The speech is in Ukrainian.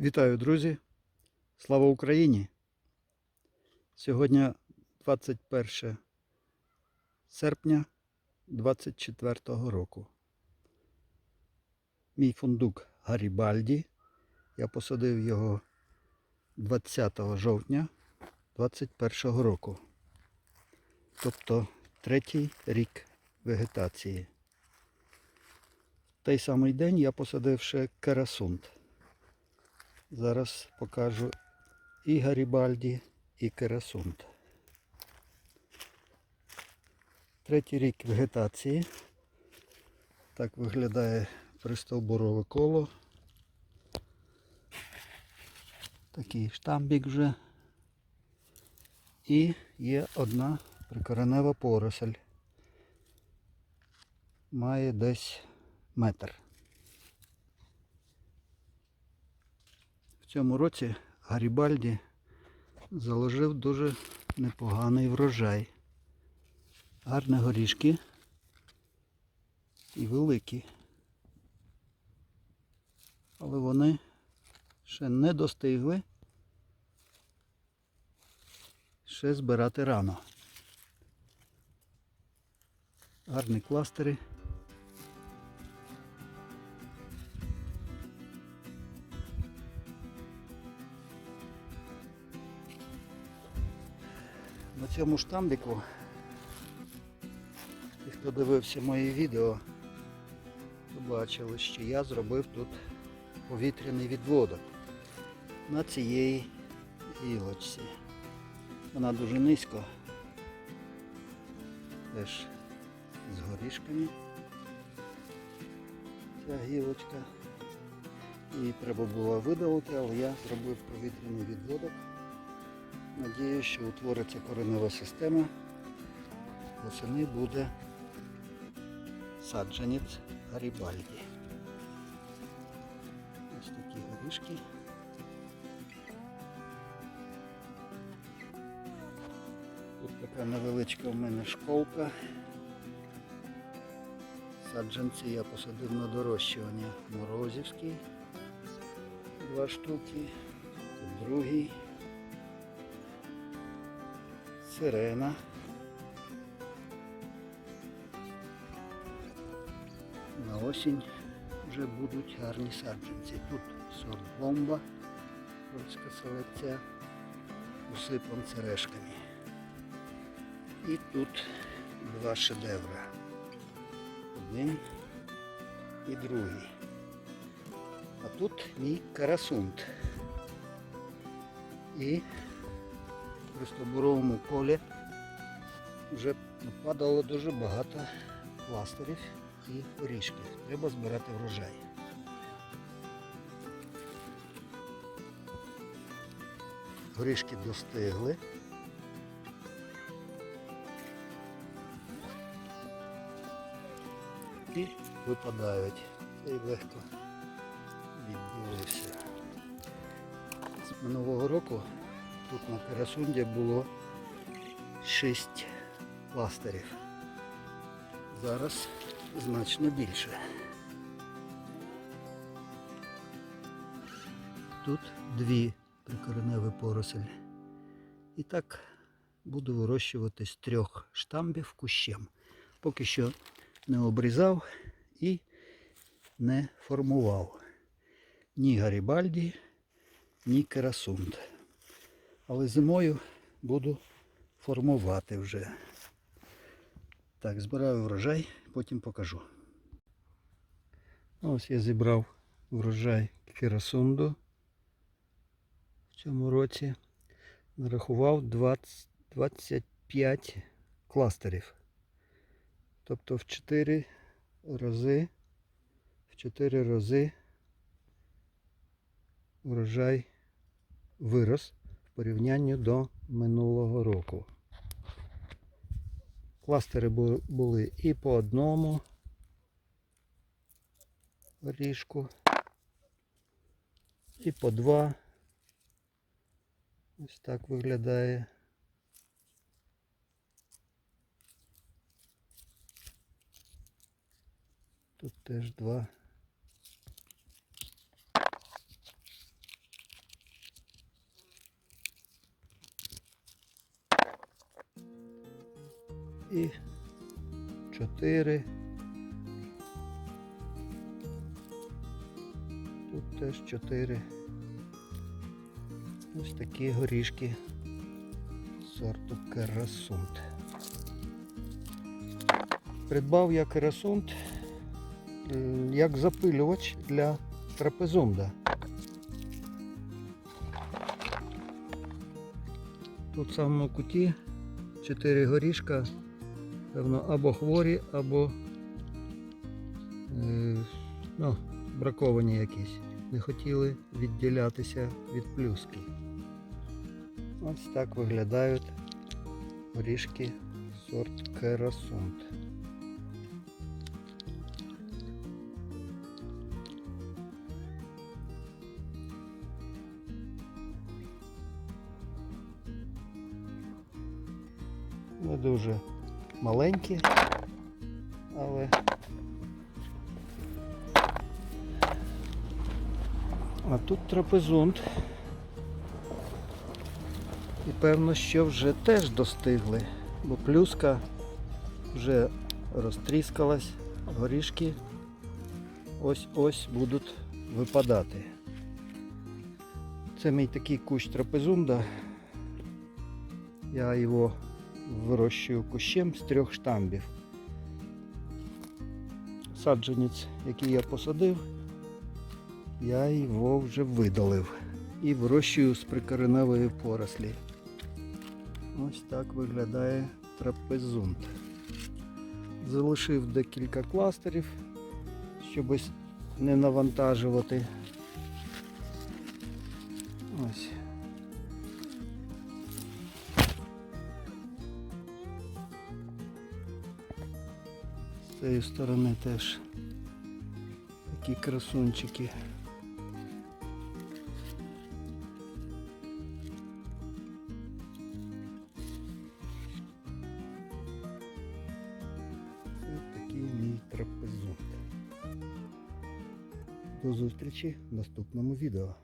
Вітаю, друзі! Слава Україні! Сьогодні 21 серпня 24 року. Мій фундук Гарібальді. Я посадив його 20 жовтня 21 року. Тобто третій рік вегетації. В той самий день я посадив ще керасунт. Зараз покажу і Гарібальді, і Керасунт. Третій рік вегетації. Так виглядає пристовбурове коло. Такий штамбік вже. І є одна прикоренева поросль. Має десь метр. В цьому році Гарібальді заложив дуже непоганий врожай. Гарні горішки і великі. Але вони ще не достигли. Ще збирати рано. Гарні кластери. Цьому штамбіку, ті, хто дивився мої відео, побачили, що я зробив тут повітряний відводок на цієї гілочці. Вона дуже низько, теж з горішками ця гілочка. Її треба було видалити, але я зробив повітряний відводок. Надіюсь, що утвориться коренева система. Восени буде саджанець Гарібальді. Ось такі горішки. Тут така невеличка в мене школка. Саджанці я посадив на дорощування Морозівський. Два штуки. Другий. Сирена. На осінь вже будуть гарні саджанці. Тут сорт бомба, польська селекція, усипан сережками. І тут два шедеври. Один і другий. А тут мій карасунт. І в пристобуровому полі вже падало дуже багато пластирів і горішків. Треба збирати врожай. Горішки достигли. І випадають. Цей легко відділився. З минулого року Тут на Карасунді було 6 пластирів. Зараз значно більше. Тут дві прикореневі порослі. І так буду вирощувати з трьох штамбів кущем. Поки що не обрізав і не формував ні Гарібальді, ні Керасунд. Але зимою буду формувати вже. Так, збираю врожай, потім покажу. Ось я зібрав врожай кірасунду в цьому році. Нарахував 20, 25 кластерів. Тобто в 4 рази, в 4 рази врожай вирос в порівнянні до минулого року. Кластери були і по одному горішку, і по два. Ось так виглядає. Тут теж два. І чотири. Тут теж чотири. Ось такі горішки сорту керасунт. Придбав я керасунт як запилювач для трапезунда. Тут в самому куті чотири горішка, певно, або хворі, або е, ну, браковані якісь. Не хотіли відділятися від плюски. Ось так виглядають горішки сорт Керасунт. Не дуже маленькі, але а тут трапезунт. І певно, що вже теж достигли, бо плюска вже розтріскалась, горішки ось-ось будуть випадати. Це мій такий кущ трапезунда. Я його вирощую кущем з трьох штамбів. Саджанець, який я посадив, я його вже видалив і вирощую з прикореневої порослі. Ось так виглядає трапезунт. Залишив декілька кластерів, щоб не навантажувати. Ось. З цієї сторони теж такі красунчики. До зустрічі в наступному відео.